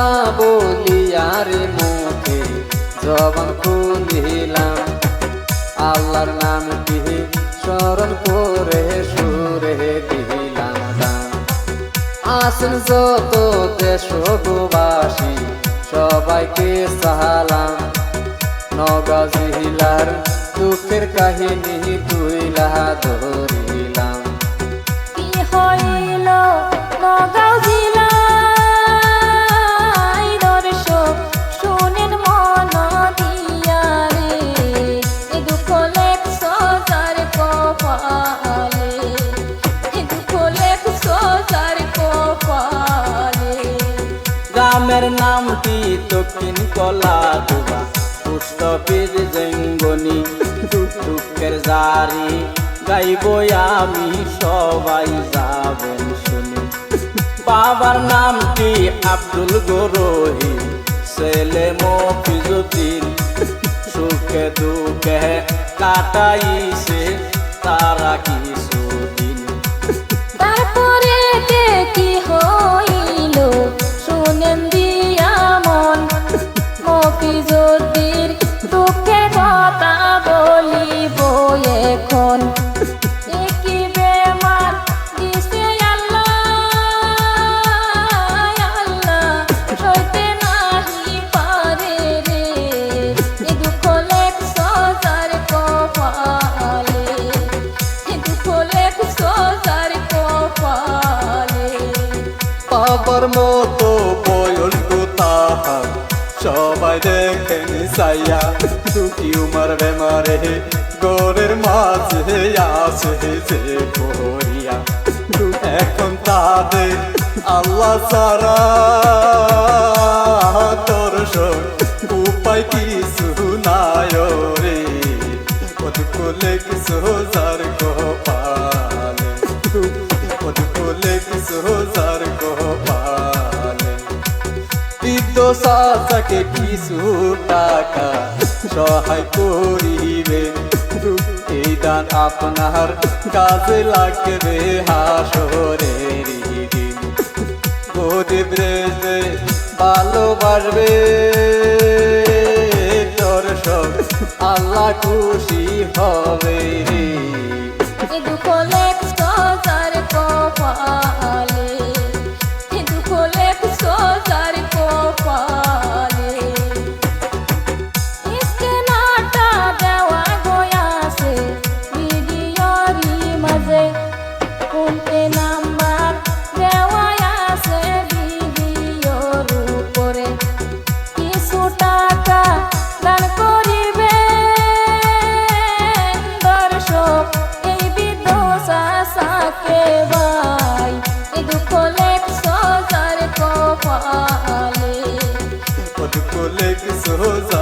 বিসমিল্লা বলিয়ার মুখে জবান খুলিলাম। আল্লাহর নামটি স্মরণ করে সুরে দিলাম আসেন যত দেশবাসী, সবাইকে সালাম। নগা জিহিলার দুঃখের কাহিনী তুইলা ধরিলাম গ্রামের নামটি দক্ষিণ কলা দুবা। পুষ্পবীর জঙ্গনি দুঃখের জারি। গাইব আমি সবাই যাবেন শুনি। বাবার নামটি আব্দুল গরহি। ছেলে মফিজুদ্দিন। সুখে দুঃখে কাটাইছে তারা কিছুদিন বাবার মতো বয়স গো তাহার। সবাই দেখেন সাইয়া দুটি উমার বেমারে গরের মাঝে আসে যে এখন তাদের আল্লাহ সারা দর্শক উপায় কিছু নাই রে অদুকলে কিছু কপালে শাসাকে কিছু টাকা সহায় করিবে। এই দান আপনার কাজে লাগবে হাসরের দিন। গরিব ভালোবাসবে দর্শক, আল্লাহ খুশি হবে। সজার কপালে। সাকে ভাই। দুঃখ লেখ সজার কপালে। অদুকলে কিছু যার